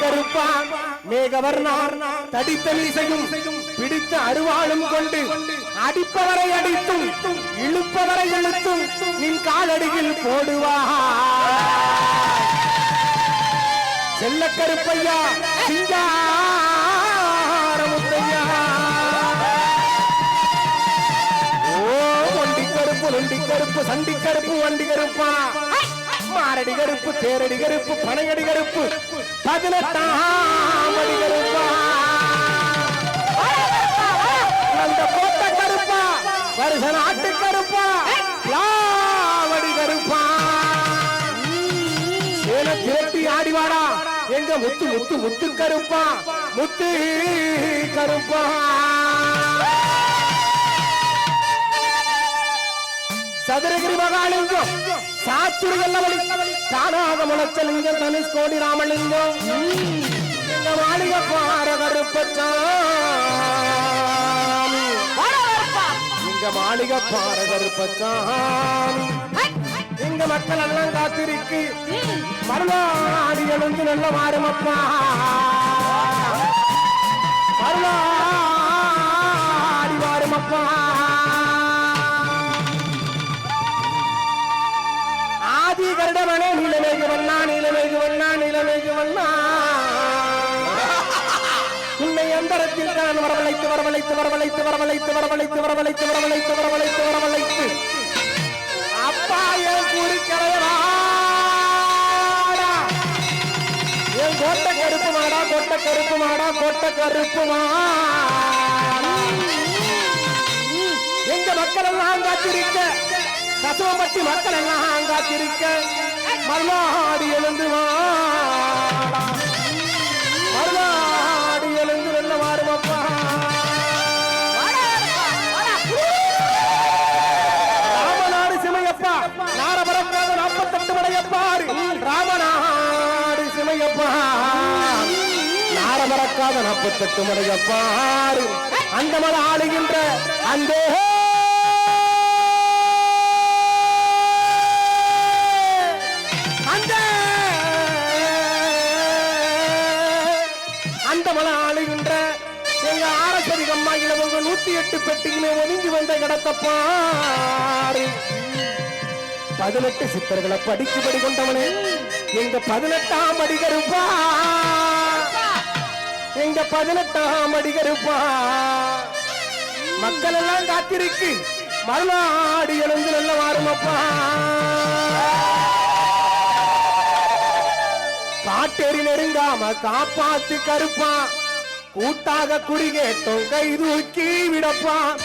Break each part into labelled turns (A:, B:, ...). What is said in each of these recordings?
A: கருப்பான் கருப்பா மேகவர்ணார் தடித்த மீசையும் பிடித்த அருவாளும் கொண்டு அடிப்பவரை அடித்தும் இழுப்பவரை இழுத்தும் நின் காலடியில் போடுவா. செல்ல கருப்பையா சிங்காரமுத்தையா. ஓ ஒண்டி கருப்பு நொண்டி கருப்பு சண்டி கருப்பு வண்டி கருப்பா மாரடி கருப்பு தேரடி கருப்பு பனையடி கருப்பு. பதினெட்டாம் அடி கருப்பா அந்த கோட்ட கருப்பா வருஷ நாட்டு கருப்பா லாவடி கருப்பா சேல திரட்டி ஆடிவாடா எங்க முத்து முத்து முத்து கருப்பா முத்து கருப்பா. சதுரகிரி மகாலிங்கம். சாத்துரு எல்லவழி தானாக முளைச்சலிங்கம் தனுஷ் கோடி ராமலிங்கம் இந்த மாளிகை பார கருப்பச்சாமி. எங்க மாளிகை பார கருப்பச்சாமி. எங்க மக்கள் எல்லாம் காத்திருக்கு. மருளாடி எழுந்து நல்ல மாறுமப்பா மருளா உன்னை அந்தரத்தில் நான் வரவழைத்து வரவழைத்து வரவழைத்து வரவழைத்து வரவழைத்து வரவழைத்து வரவழைத்து வரவழைத்து வரவழைத்து. அப்பா என் குறிக்கரையடா என் கோட்டை கருப்பு மாடா கோட்டை கருப்பு மாடா கோட்டை கருப்பு மாடா எங்க மக்கள் எல்லாம் காத்திருக்க கசவப்பட்டி மக்கள் எல்லாம் காத்திருக்க மல்லாடி எழுந்து ராமநாடு சிமையப்பா. நாரபரக்காத நாற்பத்தெட்டு மடையப்பாரு ராமநாடு சிமையப்பா. நாரபரக்காத நாற்பத்தெட்டு மடையப்பாரு அந்த மலை ஆளுகின்ற அந்த அந்த அந்த மலை ஆளுகின்ற எங்க ஆரசரி கம்மாயில உங்க நூத்தி எட்டு பெட்டிக்குமே ஒதுங்கி வந்த கடத்தப்பாரு பாரு பதினெட்டு சித்தர்களை படிக்கும்படி கொண்டவனே. எங்க பதினெட்டாம் அடிகருப்பா. எங்க பதினெட்டாம் அடிகருப்பா. மக்கள் எல்லாம் காத்திருக்கு. மறுநாடு எழுந்து நல்ல வாருமப்பா. காட்டேறி நெருங்காம காப்பாத்து கருப்பா. கூட்டாக குறி கேட்டோம் கை தூக்கி விடப்பான்.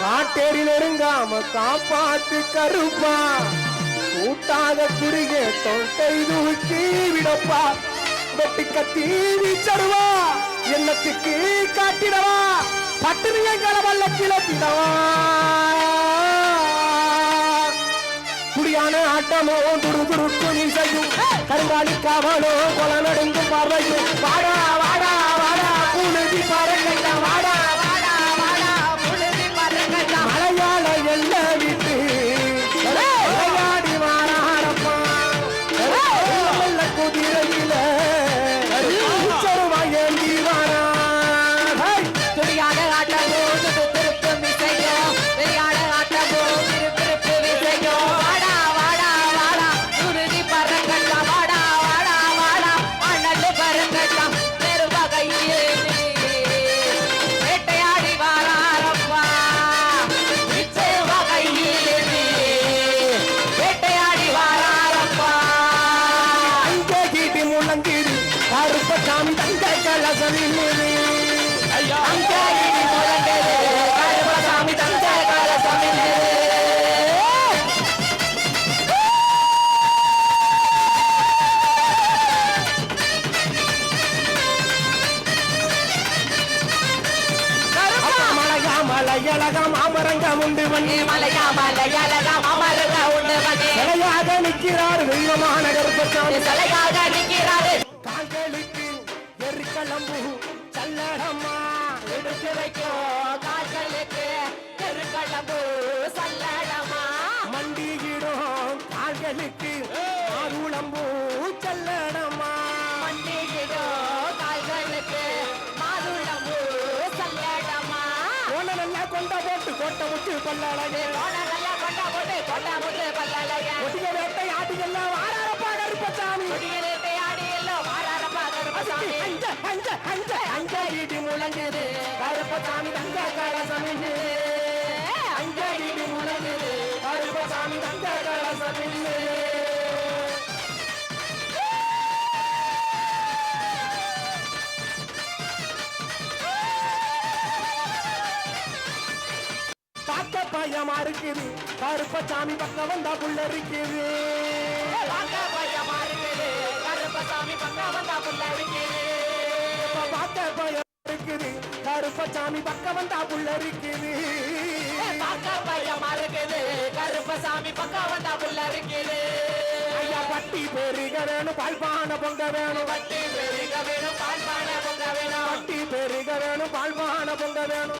A: காட்டேரில் நெருங்காம காப்பாத்து கருப்பா கூட்டாக குறி கேட்டோம் கை தூக்கி விடப்பா வெட்டி கத்தி வீச்சடுவா என்னத்துக்கு காட்டிடவா. பட்டினியங்கள வல்லத்தில திடவா குடியான ஆட்டமோ துரு துருக்கு இசையும் கருங்காலி காவலோ கொல நடுங்கும் பார்வையும். மலையழகம் அமரங்கம் உண்டு பண்ணி
B: மலையா மலையழகம் அமரங்கம் உண்டு பண்ணி
A: சிலையாக நிற்கிறார் தெய்வமான கருப்பசாமி
B: சிலையாக நிற்கிறார்.
A: கால்களுக்கு எருக்களம்பு சல்லடமா
B: எடுத்து வைக்கோ. கால்களுக்கு எருக்களம்பு சல்லடமா கொண்டா போட்டு கொண்டா முத்து பல்லழக
A: ஒட்டிய வேட்டை ஆட்டிகள்லாம் வாராரப்பா கருப்பசாமி. அஞ்ச அஞ்ச அஞ்ச அஞ்ச இடி முழங்குது. கருப்பசாமி தங்க கலசமின்னு அஞ்ச இடி முழங்குது. கருப்பசாமி தங்க கலசமின்னு பயமா இருக்குது? கருப்பசாமி பக்கம் வந்தா புள்ள இருக்குது
B: வாங்க பையமா இருக்குது கருப்பசாமி பக்கம் வந்தா புள்ள இருக்குது.
A: பார்க்க பயம் இருக்குது கருப்பசாமி பக்கம் வந்தா புள்ள இருக்குது.
B: பார்க்க பையமா இருக்குது கருப்பசாமி பக்கம் வந்தா புள்ள இருக்குது.
A: ஐயா பட்டி பெருக வேணும் பால்பான பொங்க வேணும்.
B: பட்டி பெருக வேணும் பால் பானை பொங்க வேணும்.
A: பட்டி பெருக வேணும் பால்பான பொங்க வேணும்.